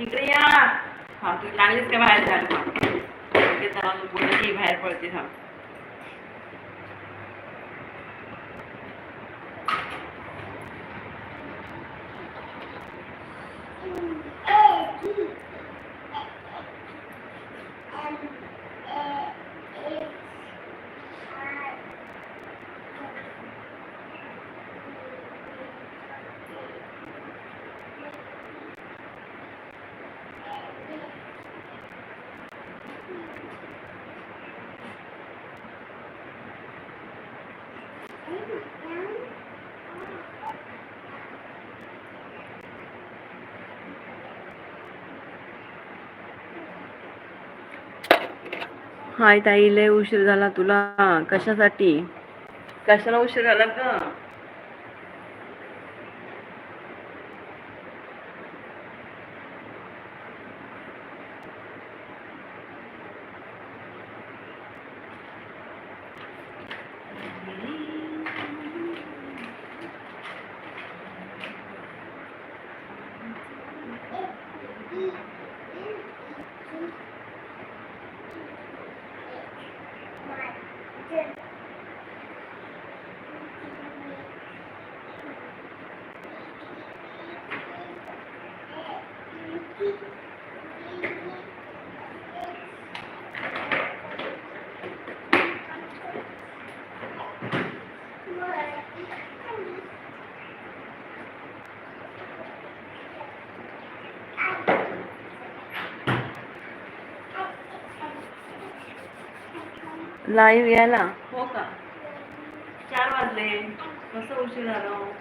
इकडे या. हा तू लागलीच का बाहेर झालं मग इकडे चला की बाहेर पडते थांब. हाय ताई लय उशीर झाला तुला. कशासाठी? कशाला उशीर झाला का लाईव्ह यायला. हो का? चार वाजले. कसं उशीर झालं हो.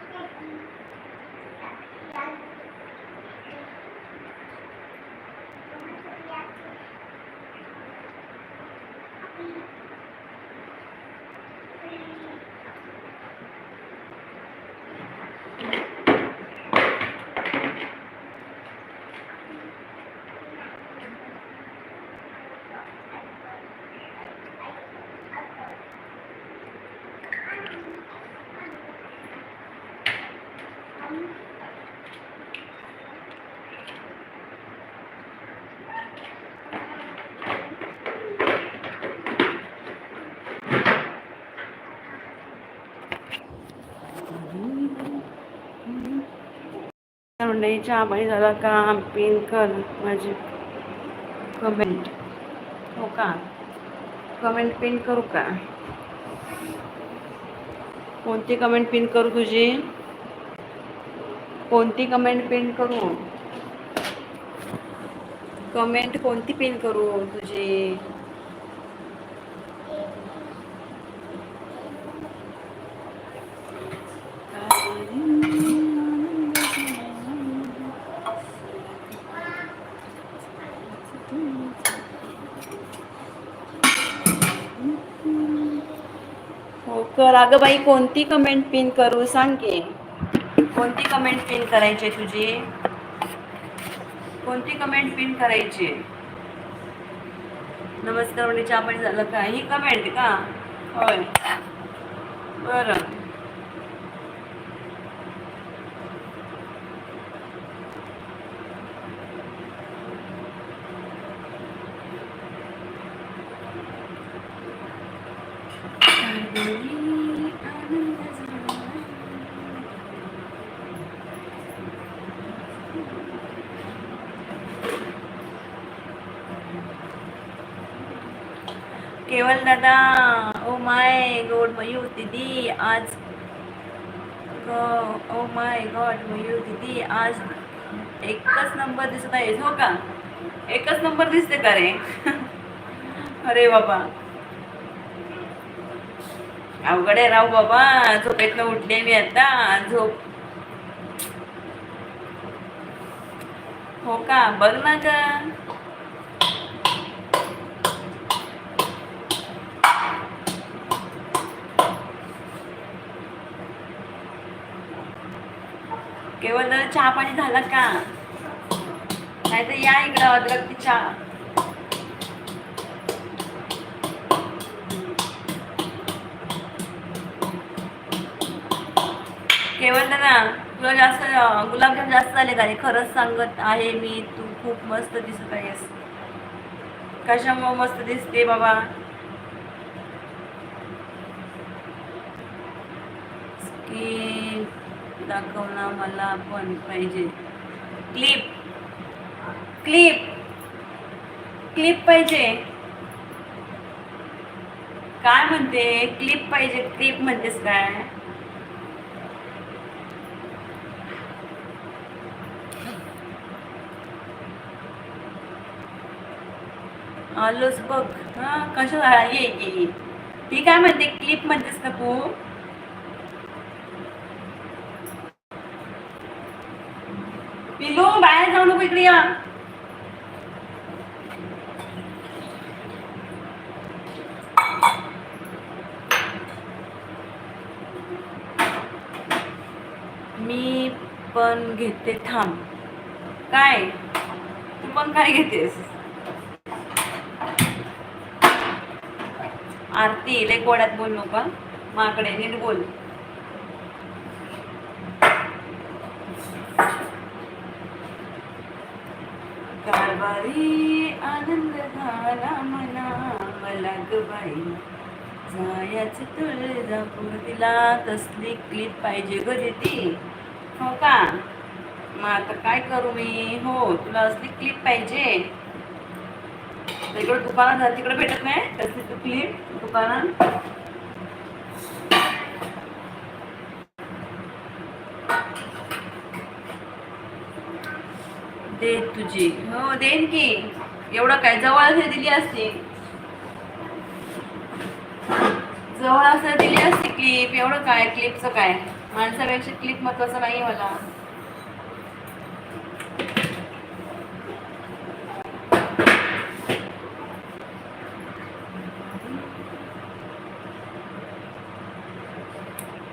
तोंडईच्या चहा पाणी झाला का पिन कर माझी कमेंट हो का? कमेंट पिन करू का? कोणती कमेंट पिन करू तुझी? कोणती कमेंट पिन करू? कमेंट कोणती पिन करू तुझी हो कर अगं बाई कोणती कमेंट पिन करू? सांग की. कोणती कमेंट पिन करायची आहे तुझी? कोणती कमेंट पिन करायची? आहे? नमस्कार म्हणजे चहा पाणी झालं का? ही कमेंट का? होय. बरं. केवल दादा ओ माय गॉड मयूर दीदी आज ओ माय गॉड मयूर दीदी आज एकच नंबर दिसत आहे. हो का? एकच नंबर दिसते का रे? अरे बाबा. अवघड आहे राव बाबा. झोपेतनं उठले मी आता. झोप. हो का? बघ ना ग. केवळ जरा चहा पाणी झालं का? नाही तर या इकडं अद्रक ती चहा. केवळ दादा तुला जास्त गुलाबजाम जास्त झाले का रे खरंच सांगत आहे मी तू खूप मस्त दिसत आहेस. कशामुळे मस्त दिसते बाबा? स्किन दाखव ना मला पण पाहिजे. क्लिप. क्लिप. क्लिप पाहिजे. काय म्हणते? क्लिप पाहिजे. क्लिप म्हणतेस काय? आलोच बघ. हा कशा ये ये. ती काय म्हणते? क्लिप म्हणतेस का तू? पिलू बाहेर जाऊ नको इकडे या. मी पण घेते थांब. काय? तू पण काय घेतेस? आरती लय गोड्यात बोल नका माकडे नीट बोल कारभारी आनंद झाला मना मला ग बाई तुळजापूर तिला क्लिप पाहिजे ग ती हो का? मग आता काय करू मी? हो तुला असली क्लिप पाहिजे. तिकडे दुकानात जा तिकडे भेटत नाही? तसली तू क्लिप दुकानात. दे तुझी. हो देईन की. एवढं काय जवळ हे दिली असती. जवळ असं दिली असती क्लिप एवढं काय क्लिपचं काय? माणसापेक्षा क्लिप महत्वाचं नाही मला.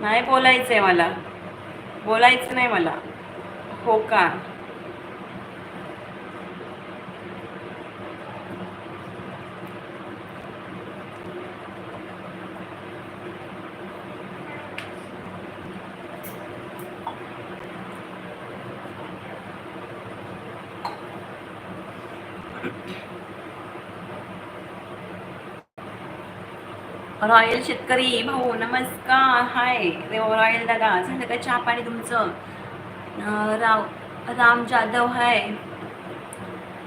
नाही बोलायचंय मला. बोलायचं नाही मला. हो का? रॉयल शेतकरी भाऊ नमस्कार. हाय रॉयल दादा. झालं का चहा पाणी तुमचं? राव राम जाधव हाय.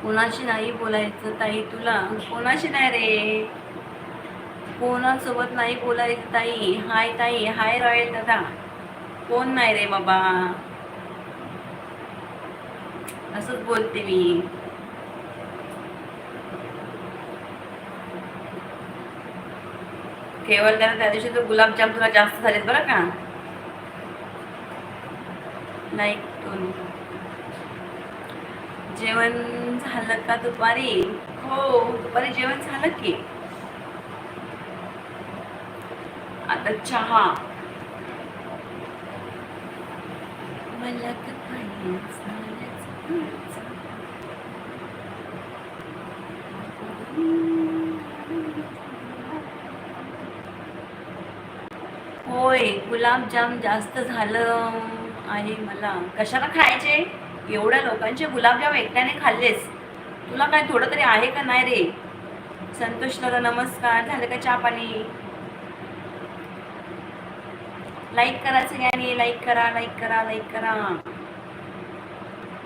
कोणाशी नाही बोलायचं ताई तुला? कोणाशी नाही रे? कोणासोबत नाही बोलायचं ताई? हाय ताई हाय रॉयल दादा. कोण नाही रे बाबा? असंच बोलते मी. केवळ त्याला त्या दिवशी तर गुलाबजाम तुला जास्त झालेत बरं का? नाही दोन. जेवण झालं का दुपारी? हो दुपारी जेवण झालं की. आता चहा. मला तर काही होय गुलाबजाम जास्त झालं आहे मला. कशाला खायचे? एवढ्या लोकांचे गुलाबजाम एकट्याने खाल्लेस. तुला काय थोडं तरी आहे का नाही रे? संतोष दादा नमस्कार. झालं का चहा पाणी? लाईक करा सगळ्यांनी. लाईक करा लाईक करा लाईक करा.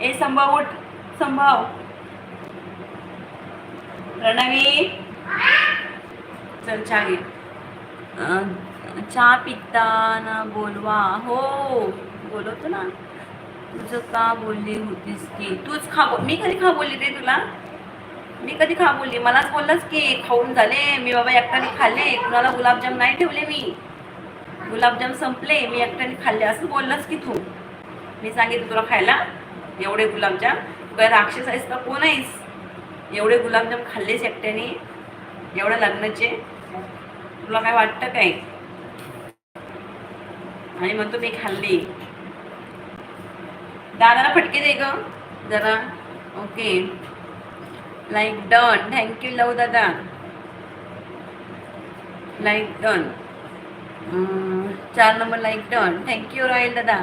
ए संभाव उठ. संभव. प्रणवी. चल चहा घे. चहा पिताना बोलवा. हो बोलवतो ना. तुझं का बोलली होतीस की? तूच खा मी कधी खा बोलली ते तुला? मी कधी खा बोलली? मलाच बोललास की खाऊन झाले. मी बाबा एकट्याने खाल्ले. कुणाला गुलाबजाम नाही ठेवले मी. गुलाबजाम संपले. मी एकट्याने खाल्ले. असं बोललास की तू? मी सांगितलं तुला खायला एवढे गुलाबजाम. तू काय राक्षस आहेस का? कोण आहेस? एवढे गुलाबजाम खाल्लेस एकट्याने? एवढ्या लग्नाचे? तुला काय वाटतं काय? आणि म्हणतो मी खाल्ली. दादाला फटके दे ग जरा. Okay. Like done thank you love दादा. लाईक डन चार number like done thank you royal दादा.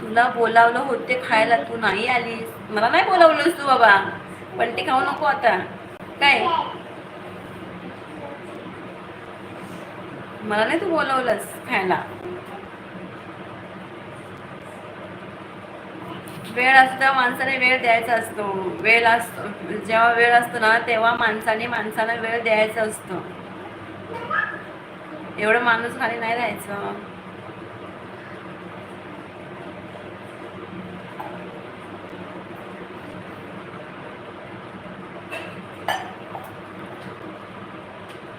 तुला बोलावलं होते खायला तू नाही आलीस. मला नाही बोलावलंस तू बाबा. पण ते खाऊ नको आता. काय? मला नाही तू बोलावलंस खायला. वेळ असतं माणसाने वेळ द्यायचा असतो. वेळ असतो जेव्हा वेळ असतो ना तेव्हा माणसाने माणसाला वेळ द्यायचा असतो. एवढं माणूस खाली नाही राहायचं.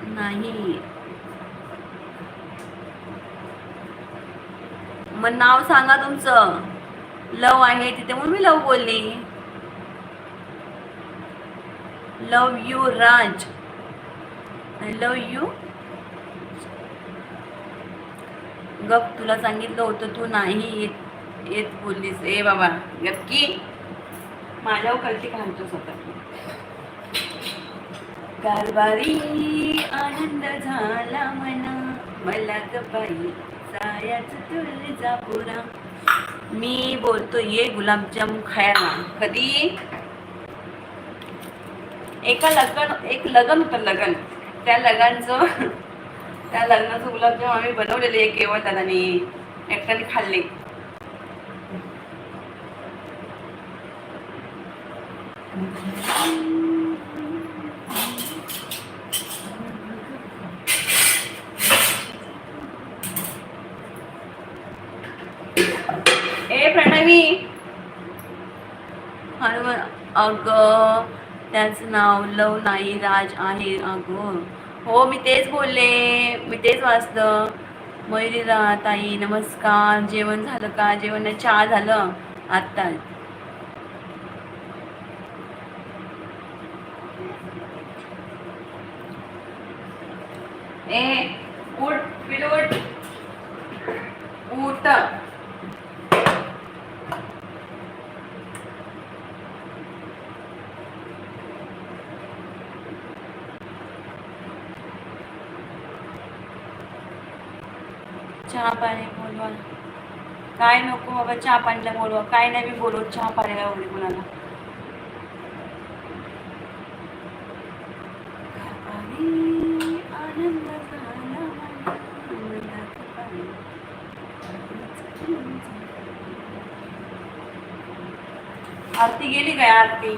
नाही. मग नाव सांगा तुमचं. लव आहे तिथे म्हणून मी लव बोलली. Love you Raj. Love you गप तुला सांगितलं होतं तू नाही येत येत बोललीस. ए बाबा गपकी. माझ्यावर कलटी घालतो स्वतः कारभारी आनंद झाला मना मला ग सायाच सायाच तुळजापुरा. मी बोलतो ये गुलाबजाम खायला. कधी? एका लग्न एक लग्न होतं लग्न. त्या लग्नाचं त्या लग्नाचं गुलाबजाम आम्ही बनवलेले एक केवळ दादाने. एकट्याने खाल्ले. ए प्रणवी हनुमान अगं त्याचं नाव लव नाही राज आहे अगं. हो मी तेच बोलले. मी तेच वाचलं. मयुरीला ताई नमस्कार. जेवण झालं का? जेवण चहा झालं. आत्ताच ए उठ उठ. उठ चहा पाणी बोलवा काय चहा पाणीला बोलवा. काय नाही मी बोलवत चहा पाणीला एवढी कुणाला आनंद झाला मला, आनंदात पाणी. आरती गेली काय आरती?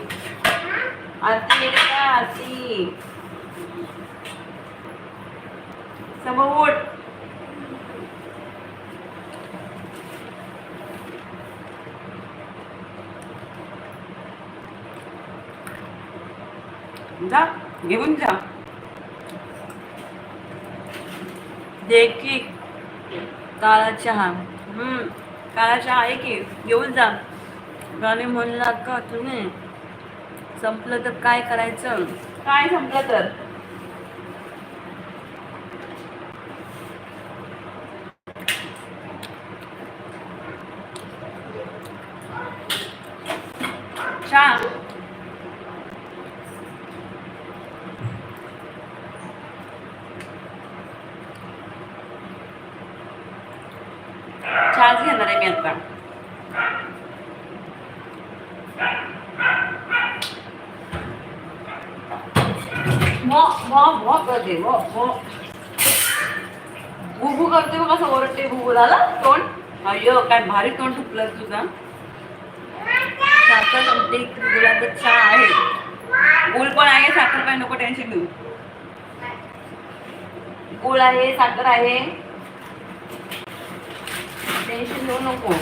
आरती गेली काय आरती? समोर जा घेऊन जा. देखी काळा चहा. हम्म काळा चहा आहे की? घेऊन जा. गाणे म्हणला का तुम्ही? संपलं तर काय करायचं? काय संपलं तर चहा चहाच घेणार आहे मी आता. मो करते मो करते बघ कसं ओरडते भुबू झाला तोंड. अय्यो काय भारी तोंड तुपलं तुझा. साखर संपते गुलाब चहा आहे. गुळ पण आहे साखर काय नको टेन्शन घेऊ. गुळ आहे साखर आहे. टेन्शन घेऊ नको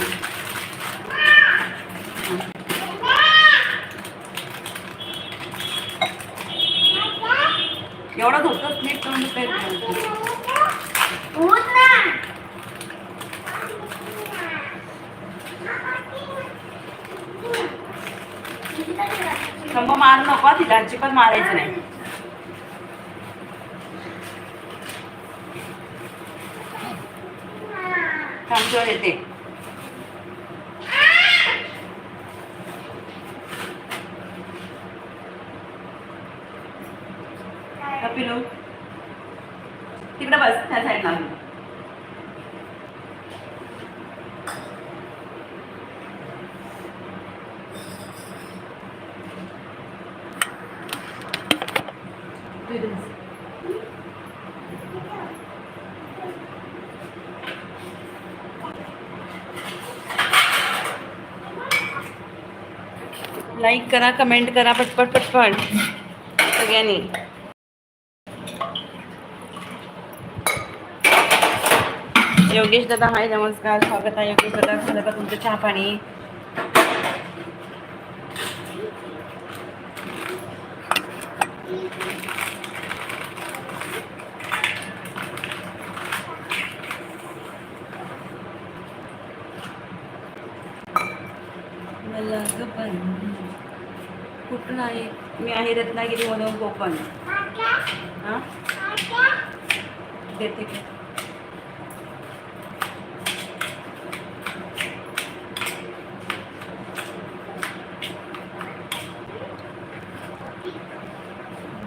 एवढा धोकाच नीट करून खंब मार नको तिला अजिबात मारायचं नाही थांबच्यावर येते पिलू तिकडे बस त्या साईडला लाईक करा कमेंट करा पटपट पटपट. सगळ्यांनी. योगेश दादा हाय नमस्कार. स्वागत आहे योगेश दादा. झालं का तुमचं चहा पाणी मला ग पण नाही. मी आहे रत्नागिरीमधून कोकण हां? देते की.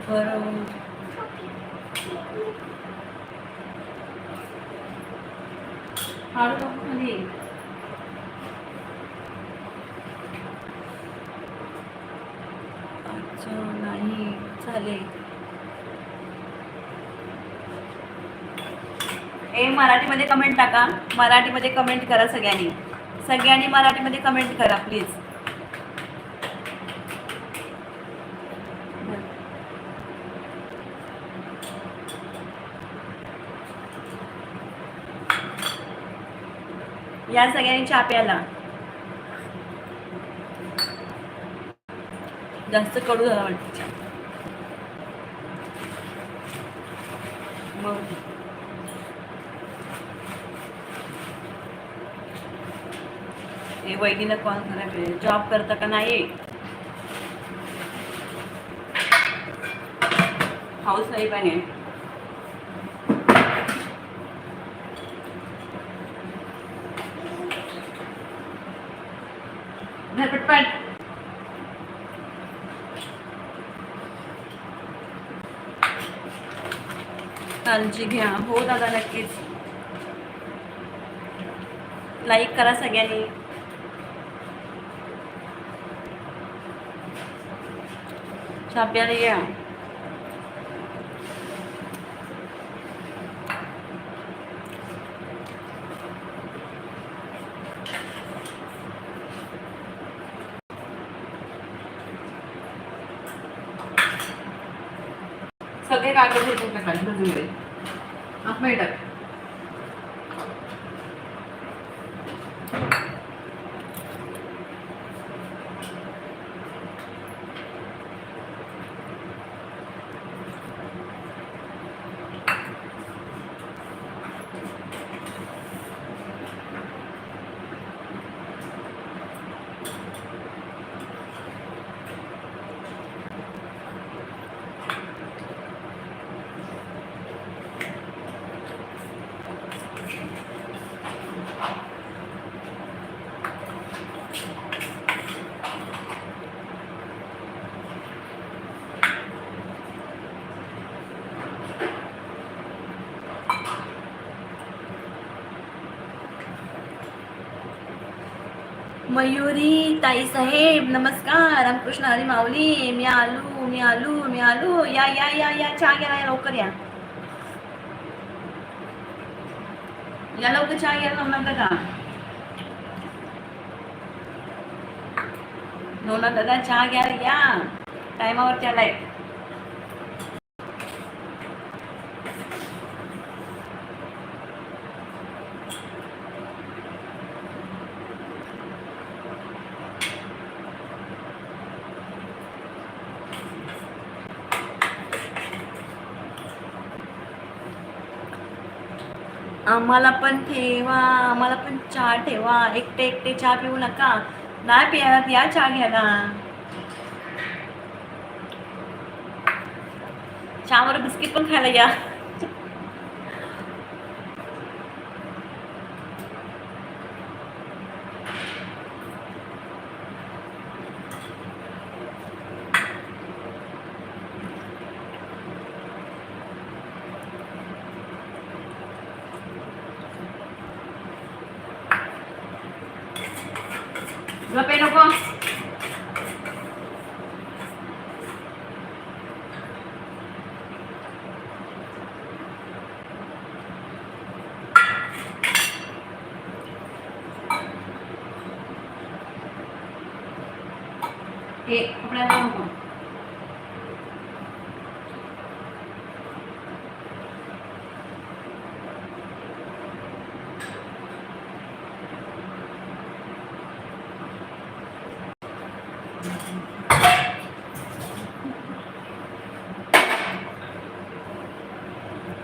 बरं. हाडू नको खाली नाही चालेल ए मराठीमध्ये कमेंट टाका. मराठीमध्ये कमेंट करा सगळ्यांनी. सगळ्यांनी मराठीमध्ये कमेंट करा प्लीज या सगळ्यांनी चहा प्यायला जास्त कडू झाला वाटतं. मग. हे वहिनीला कॉल करा जॉब करता का नाही? हाऊस वाईफ आहे. काळजी घ्या. हो दादा नक्कीच. लाईक करा सगळ्यांनी. छाप्याला या. വെറുതെ കാര്യം അമ്മയുടെ मयुरी ताई साहेब नमस्कार. रामकृष्ण हरी माऊली. मी आलू मी आलू मी आलू या या या या. चहा घ्या या लवकर या. या लवकर चहा घ्या नवनाथ दादा नवनाथ दादा चहा घ्या या. टायमावरती आलाय. आम्हाला पण ठेवा आम्हाला पण चहा ठेवा. एकटे एकटे चहा पिऊ नका. नाही पियात या चहा घ्यायला. चहावर बिस्किट पण खायला या झोपे नको हे आपल्याला नको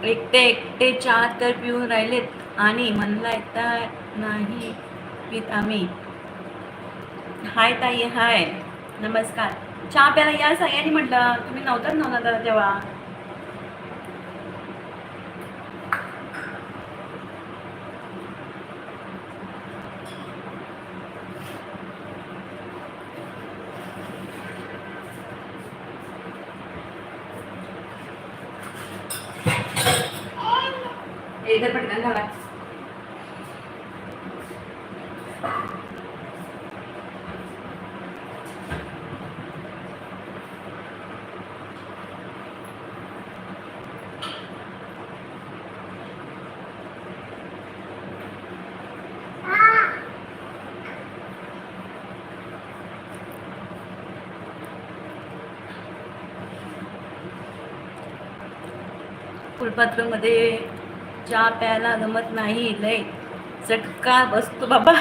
एकटे एकटे चहा तर पिऊन राहिलेत आणि म्हणला येता नाही पित आम्ही. हाय ताई हाय. नमस्कार. चहा प्याला या सगळ्यांनी म्हटलं. तुम्ही नव्हतात नव्हता तेव्हा. इधर पटकन झाला पात्रामध्ये चहा प्यायला जमत नाही लय चटका बसतो बाबा.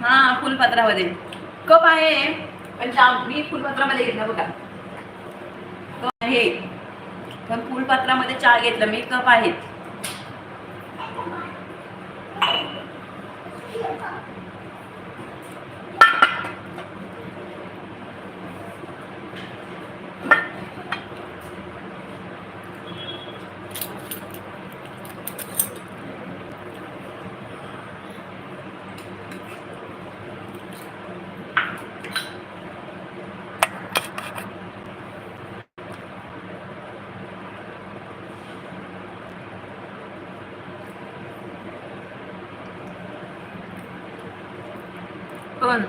हा फुलपात्रामध्ये. कप आहे पण चहा मी फुलपात्रामध्ये घेतला बघा. कप आहे. पण फुलपात्रामध्ये चहा घेतला मी कप आहेत पण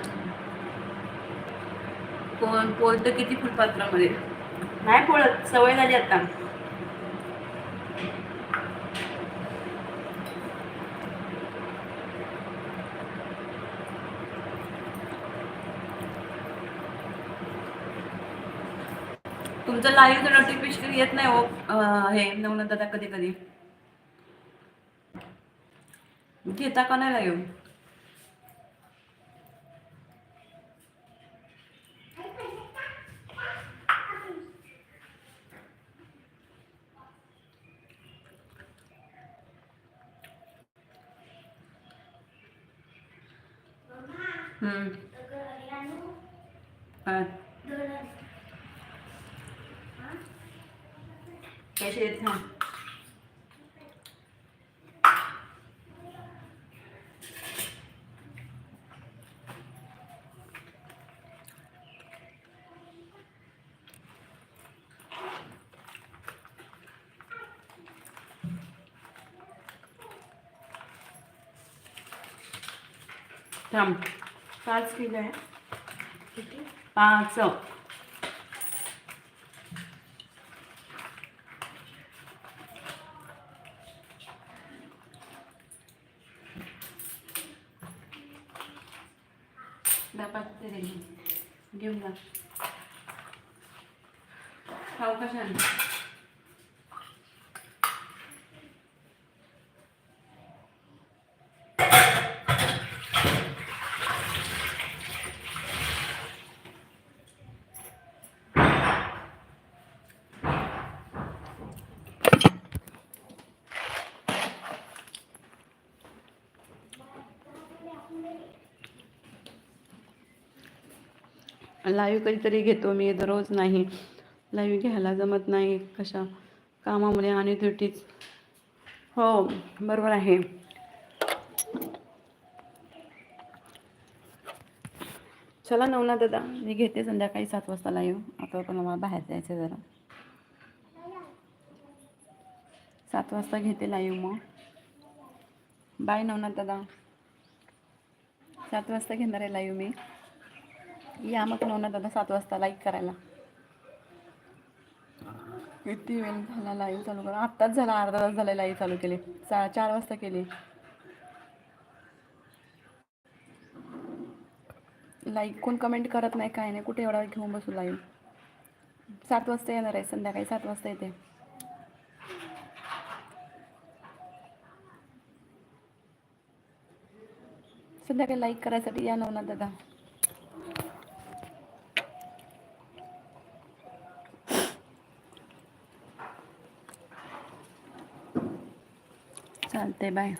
कोण पोळतं किती फुलपात्रामध्ये. नाही पोळत सवय झाली आता. तुमचं लाईव्ह नोटिफिकेशन येत नाही हो हे नवना दादा कधी कधी घेता का नाही लाईव्ह हम्म. हा. पैसे देत ना थांब पाच किलो आहे. पाच डबा ते दे घेऊन जा खाऊ कशाने लाईव्ह कधीतरी घेतो मी दररोज नाही. लाईव्ह घ्यायला जमत नाही कशा कामामुळे आणि ड्युटीच हो बरोबर आहे. चला नवना दादा मी घेते संध्याकाळी सात वाजता लाईव्ह आता पण मला बाहेर जायचं आहे जरा. सात वाजता घेते लाईव्ह मग. बाय नवनाथ दादा. सात वाजता घेणार आहे लाईव्ह मी. या मग नवना दादा सात वाजता लाईक करायला. किती वेळ झाला लाईव्ह चालू करा. आत्ताच झाला अर्धा तास झाला लाईव्ह चालू केली. चा चार वाजता केली. लाईक कोण कमेंट करत नाही काय नाही कुठे एवढा वेळ घेऊन बसू लाईव्ह सात वाजता येणार आहे संध्याकाळी सात वाजता येते. संध्याकाळी लाईक करायसाठी या नवनाथ दादा. चालते बाय